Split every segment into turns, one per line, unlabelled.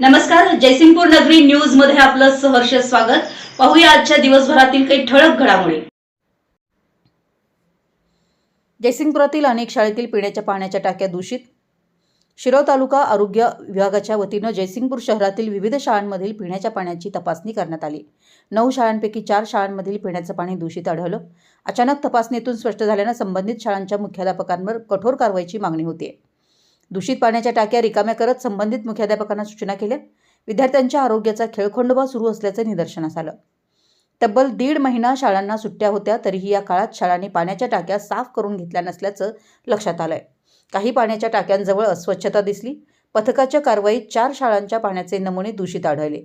नमस्कार जयसिंगपूर नगरी न्यूजमध्ये आपलं सहर्ष स्वागत. पाहूया आजच्या दिवसभरातील काही ठळक घडामोडी.
जयसिंगपुरातील अनेक शाळेतील पिण्याच्या पाण्याच्या टाक्या दूषित. शिरोळ तालुका आरोग्य विभागाच्या वतीनं जयसिंगपूर शहरातील विविध शाळांमधील पिण्याच्या पाण्याची तपासणी करण्यात आली. नऊ शाळांपैकी चार शाळांमधील पिण्याचं पाणी दूषित आढळलं. अचानक तपासणीतून स्पष्ट झाल्यानं संबंधित शाळांच्या मुख्याध्यापकांवर कठोर कारवाईची मागणी होती दूषित पाण्याच्या टाक्या रिकाम्या करत संबंधित मुख्याध्यापकांना सूचना केल्या. विद्यार्थ्यांच्या आरोग्याचा खेळखंडोबा सुरू असल्याचं निदर्शनास आलं. तब्बल दीड महिना शाळांना सुट्ट्या होत्या तरीही या काळात शाळांनी पाण्याच्या टाक्या साफ करून घेतल्या नसल्याचं लक्षात आलंय. काही पाण्याच्या टाक्यांजवळ अस्वच्छता दिसली. पथकाच्या कारवाईत चार शाळांच्या पाण्याचे नमुने दूषित आढळले.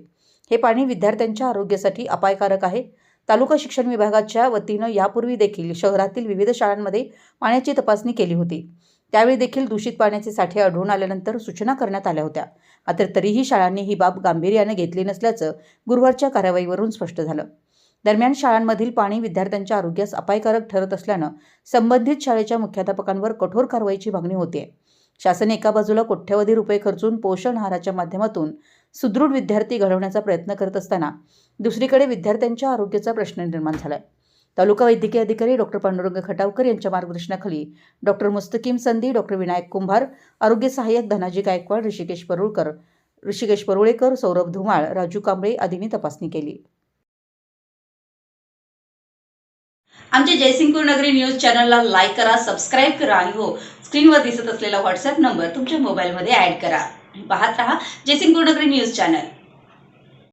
हे पाणी विद्यार्थ्यांच्या आरोग्यासाठी अपायकारक आहे. तालुका शिक्षण विभागाच्या वतीनं यापूर्वी देखील शहरातील विविध शाळांमध्ये पाण्याची तपासणी केली होती. त्यावेळी देखील दूषित पाण्याचे साठे आढळून आल्यानंतर सूचना करण्यात आल्या होत्या. मात्र तरीही शाळांनी ही बाब गांभीर्याने घेतली नसल्याचं गुरुवारच्या कारवाईवरून स्पष्ट झालं. दरम्यान शाळांमधील पाणी विद्यार्थ्यांच्या आरोग्यास अपायकारक ठरत असल्यानं संबंधित शाळेच्या मुख्याध्यापकांवर कठोर कारवाईची मागणी होते शासन एका बाजूला कोट्यवधी रुपये खर्चून पोषण आहाराच्या माध्यमातून सुदृढ विद्यार्थी घडवण्याचा प्रयत्न करत असताना दुसरीकडे विद्यार्थ्यांच्या आरोग्याचा प्रश्न निर्माण झाला आहे तालुका वैद्यकीय अधिकारी डॉक्टर पांडुरंग खटावकर यांच्या मार्गदर्शनाखाली डॉक्टर मुस्तकीम संधी डॉक्टर विनायक कुंभार आरोग्य सहाय्यक धनाजी गायकवाड ऋषिकेश परुळकर ऋषिकेश परुळेकर सौरभ धुमाळ राजू कांबळे आदींनी तपासणी केली.
आमच्या जयसिंगपूर नगरी न्यूज चॅनलला लाईक करा सबस्क्राईब करा आणि हो स्क्रीनवर दिसत असलेला व्हॉट्सअप नंबर तुमच्या मोबाईलमध्ये ऍड करा. पाहत रहा जयसिंगपूर नगरी न्यूज चॅनल.